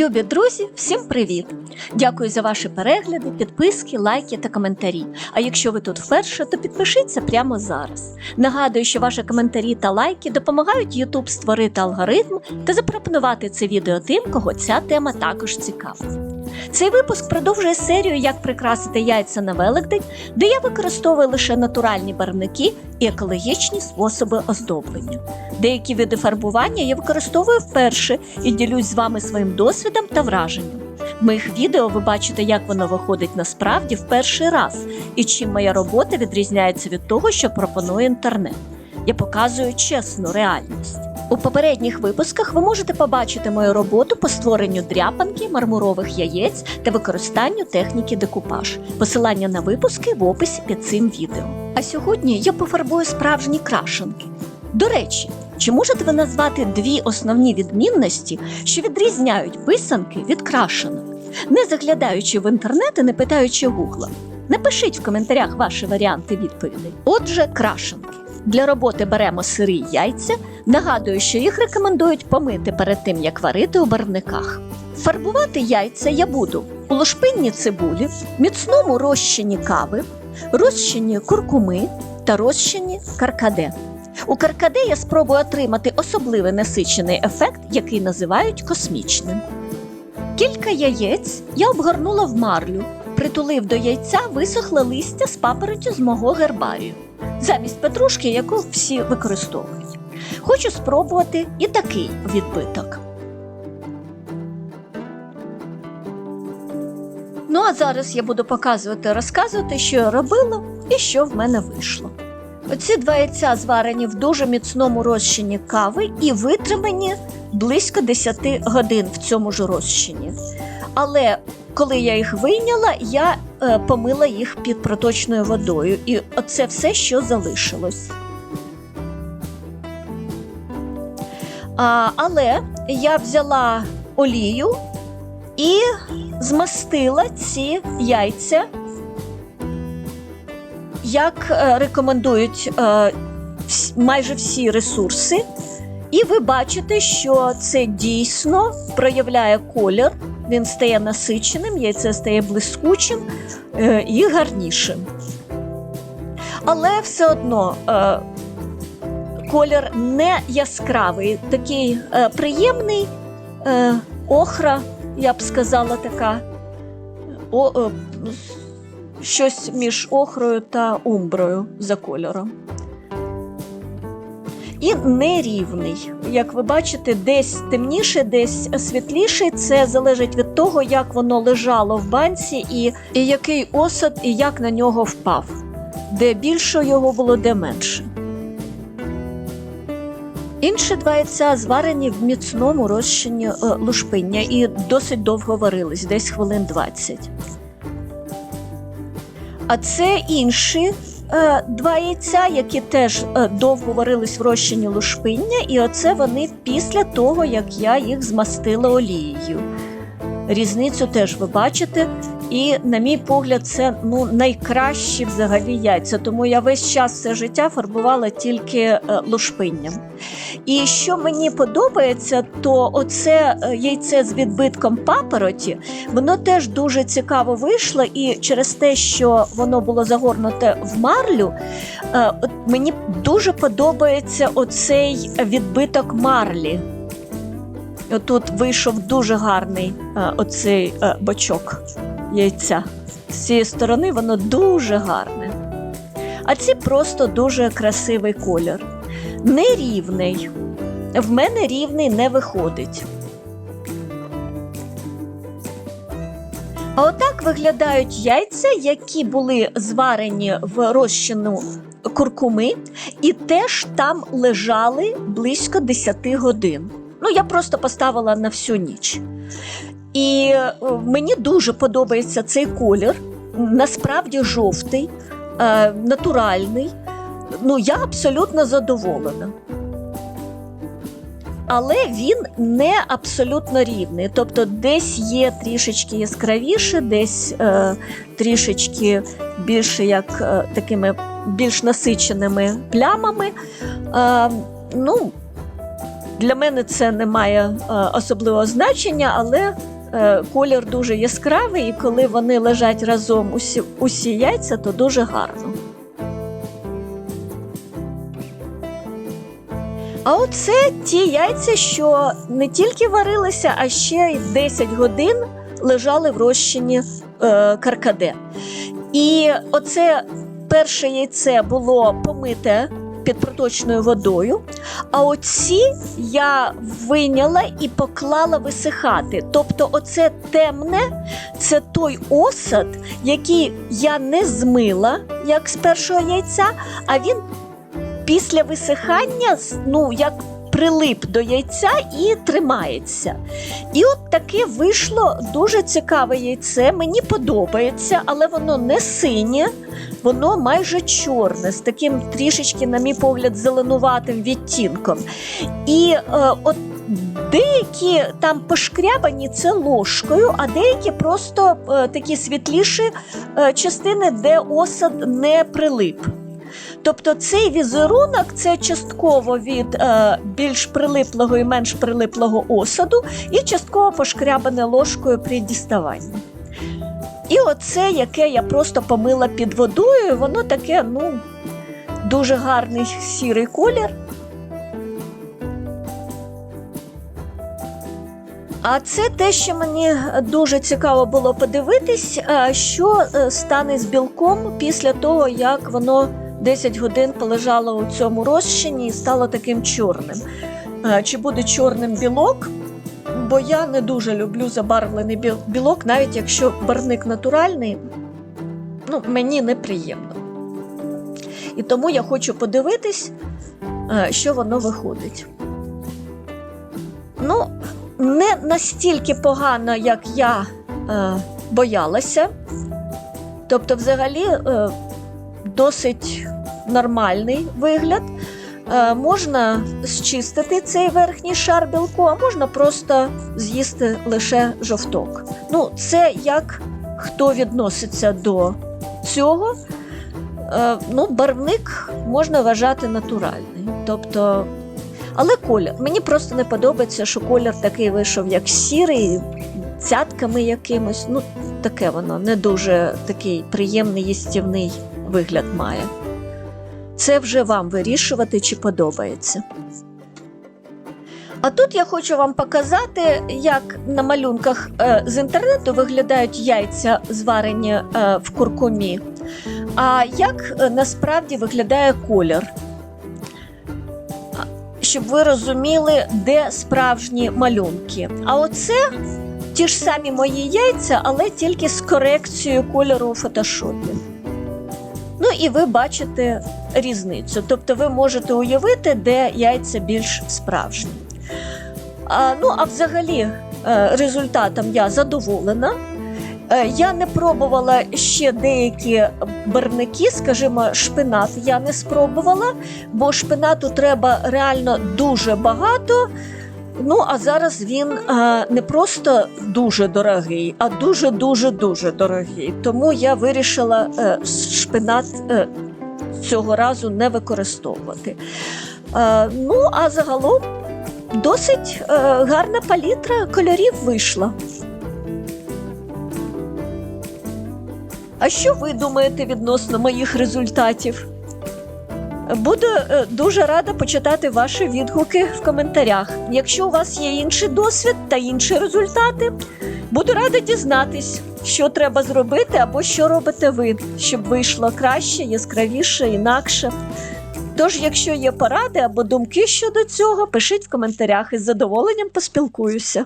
Любі друзі, всім привіт! Дякую за ваші перегляди, підписки, лайки та коментарі. А якщо ви тут вперше, то підпишіться прямо зараз. Нагадую, що ваші коментарі та лайки допомагають YouTube створити алгоритм та запропонувати це відео тим, кого ця тема також цікава. Цей випуск продовжує серію Як прикрасити яйця на Великдень, де я використовую лише натуральні барвники і екологічні способи оздоблення. Деякі види фарбування я використовую вперше і ділюсь з вами своїм досвідом та враженням. В моїх відео ви бачите, як воно виходить насправді в перший раз, і чим моя робота відрізняється від того, що пропонує інтернет. Я показую чесну реальність. У попередніх випусках ви можете побачити мою роботу по створенню дряпанки, мармурових яєць та використанню техніки декупаж. Посилання на випуски в описі під цим відео. А сьогодні я пофарбую справжні крашенки. До речі, чи можете ви назвати дві основні відмінності, що відрізняють писанки від крашенок? Не заглядаючи в інтернет і не питаючи гугла. Напишіть в коментарях ваші варіанти відповідей. Отже, крашенки. Для роботи беремо сирі яйця. Нагадую, що їх рекомендують помити перед тим, як варити у барвниках. Фарбувати яйця я буду у лошпинні цибулі, міцному розчині кави, розчині куркуми та розчині каркаде. У каркаде я спробую отримати особливий насичений ефект, який називають космічним. Кілька яєць я обгорнула в марлю, притулив до яйця висохле листя з папоротю з мого гербарію, замість петрушки, яку всі використовують. Хочу спробувати і такий відбиток. Ну а зараз я буду показувати, розказувати, що я робила і що в мене вийшло. Оці два яйця зварені в дуже міцному розчині кави і витримані близько 10 годин в цьому ж розчині. Але коли я їх вийняла, я помила їх під проточною водою. І оце все, що залишилось. А, але я взяла олію і змастила ці яйця як е, рекомендують е, майже всі ресурси, і ви бачите, що це дійсно проявляє колір, він стає насиченим, яйце стає блискучим е, і гарнішим. Але все одно е, колір не яскравий, такий е, приємний охра, я б сказала, така. О, щось між охрою та умброю за кольором. І нерівний. Як ви бачите, десь темніше, десь світліший. Це залежить від того, як воно лежало в банці, і, і який осад, і як на нього впав. Де більше його було, де менше. Інші два яйця зварені в міцному розчині е, лушпиння і досить довго варились, десь хвилин 20. А це інші два яйця, які теж е, довго варились в розчині лушпиння, і оце вони після того, як я їх змастила олією. Різницю теж ви бачите. І, на мій погляд, це ну, найкращі взагалі яйця. Тому я весь час все життя фарбувала тільки е, лушпинням. І що мені подобається, то оце е, яйце з відбитком папороті, воно теж дуже цікаво вийшло, і через те, що воно було загорнуте в марлю, е, мені дуже подобається оцей відбиток марлі. Тут вийшов дуже гарний оцей бочок яйця. З цієї сторони воно дуже гарне. А ці просто дуже красивий колір. Нерівний. В мене рівний не виходить. А отак виглядають яйця, які були зварені в розчину куркуми, і теж там лежали близько 10 годин. Ну, я просто поставила на всю ніч. І е, мені дуже подобається цей колір. Насправді жовтий, е, натуральний. Ну, я абсолютно задоволена. Але він не абсолютно рівний. Тобто, десь є трішечки яскравіше, десь е, трішечки більше як е, такими більш насиченими плямами. Е, ну, Для мене це не має е, особливого значення, але колір дуже яскравий, і коли вони лежать разом усі, усі яйця, то дуже гарно. А оце ті яйця, що не тільки варилися, а ще й 10 годин лежали в розчині е, каркаде. І оце перше яйце було помите під проточною водою. А оці я виняла і поклала висихати. Тобто, оце темне це той осад, який я не змила, як з першого яйця, а він після висихання ну, як прилип до яйця і тримається. І от таке вийшло дуже цікаве яйце. Мені подобається, але воно не синє, воно майже чорне, з таким трішечки, на мій погляд, зеленуватим відтінком. І е, от деякі там пошкрябані це ложкою, а деякі просто е, такі світліші е, частини, де осад не прилип. Тобто цей візерунок це частково від е, більш прилиплого і менш прилиплого осаду, і частково пошкрябане ложкою при діставанні. І оце, яке я просто помила під водою, воно таке, ну, дуже гарний сірий колір. А це те, що мені дуже цікаво було подивитись, е, що е, стане з білком після того, як воно 10 годин полежало у цьому розчині і стало таким чорним. Е, Чи буде чорним білок? Бо я не дуже люблю забарвлений білок, навіть якщо барвник натуральний, ну, мені неприємно. І тому я хочу подивитись, е, що воно виходить. Ну, не настільки погано, як я е, боялася. Тобто, взагалі, е, досить нормальний вигляд. Е, можна зчистити цей верхній шар білку, а можна просто з'їсти лише жовток. Ну, це як хто відноситься до цього. Е, ну, барвник можна вважати натуральний. Тобто, але колір. Мені просто не подобається, що колір такий вийшов, як сірий, цятками якимось. Ну, таке воно не дуже такий приємний їстівний вигляд має. Це вже вам вирішувати, чи подобається. А тут я хочу вам показати, як на малюнках е, з інтернету виглядають яйця, зварені е, в куркумі, а як е, насправді виглядає колір. Щоб ви розуміли, де справжні малюнки. А оце ті ж самі мої яйця, але тільки з корекцією кольору у фотошопі. Ну і ви бачите різницю. Тобто ви можете уявити, де яйця більш справжні. А, ну, а взагалі, е, результатом я задоволена. Е, Я не пробувала ще деякі барники, скажімо, шпинат я не спробувала, бо шпинату треба реально дуже багато. Ну, а зараз він е, не просто дуже дорогий, а дуже-дуже дуже дорогий. Тому я вирішила е, шпинат е, цього разу не використовувати. Е, ну, а загалом досить е, гарна палітра кольорів вийшла. А що ви думаєте відносно моїх результатів? Буду е, дуже рада почитати ваші відгуки в коментарях. Якщо у вас є інший досвід та інші результати, буду рада дізнатись, що треба зробити або що робите ви, щоб вийшло краще, яскравіше, інакше. Тож, якщо є поради або думки щодо цього, пишіть в коментарях із задоволенням поспілкуюся.